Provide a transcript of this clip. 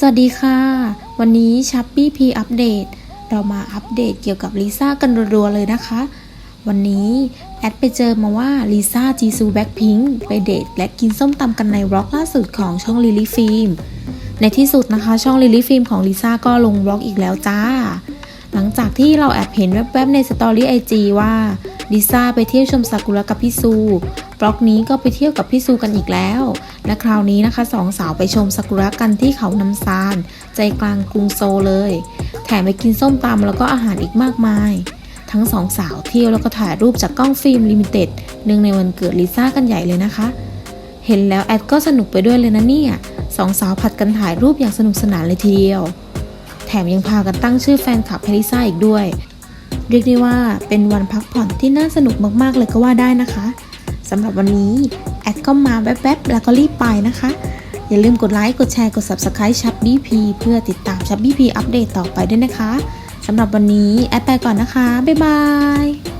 สวัสดีค่ะ วันนี้ชัปปี้พีอัปเดตเรามาอัปเดตเกี่ยวกับลิซ่ากันรัวๆเลยนะคะ วันนี้แอดไปเจอมาว่าลิซ่าจีซูแบ็คพิงไปเดทและกินส้มตำกันในบล็อกล่าสุดของช่องลิลี่ฟิล์มในที่สุดนะคะ ช่องลิลี่ฟิล์มของลิซ่าก็ลงบล็อกอีกแล้วจ้า หลังจากที่เราแอบเห็นแวบๆในสตอรี่ไอจีว่า ลิซ่าไปเที่ยวชมซากุระกับพี่ซูบล็อกนี้ก็ไปเที่ยวกับพี่ซูกันอีกแล้ว และคราวนี้นะคะสองสาวไปชมซากุระกันที่เขาน้ำซาน ใจกลางกรุงโซลเลย แถมไปกินส้มตำแล้วก็อาหารอีกมากมาย ทั้งสองสาวเที่ยวแล้วก็ถ่ายรูปจากกล้องฟิล์มลิมิเต็ดเนื่องในวันเกิดลิซ่ากันใหญ่เลยนะคะ เห็นแล้วแอดก็สนุกไปด้วยเลยนะเนี่ยสองสาวผัดกันถ่ายรูปอย่างสนุกสนานเลยทีเดียว แถมยังพากันตั้งชื่อแฟนคลับให้ลิซ่าอีกด้วย เรียกได้ว่าเป็นวันพักผ่อนที่น่าสนุกมากๆเลยก็ว่าได้นะคะสำหรับวันนี้แอดก็มาแป๊บๆแล้วก็รีบไปนะคะ อย่าลืมกดไลค์กดแชร์กด Subscribe ชับบี้พีเพื่อติดตามชับบี้พีอัปเดตต่อไปด้วยนะคะสำหรับวันนี้แอดไปก่อนนะคะ บ๊ายบาย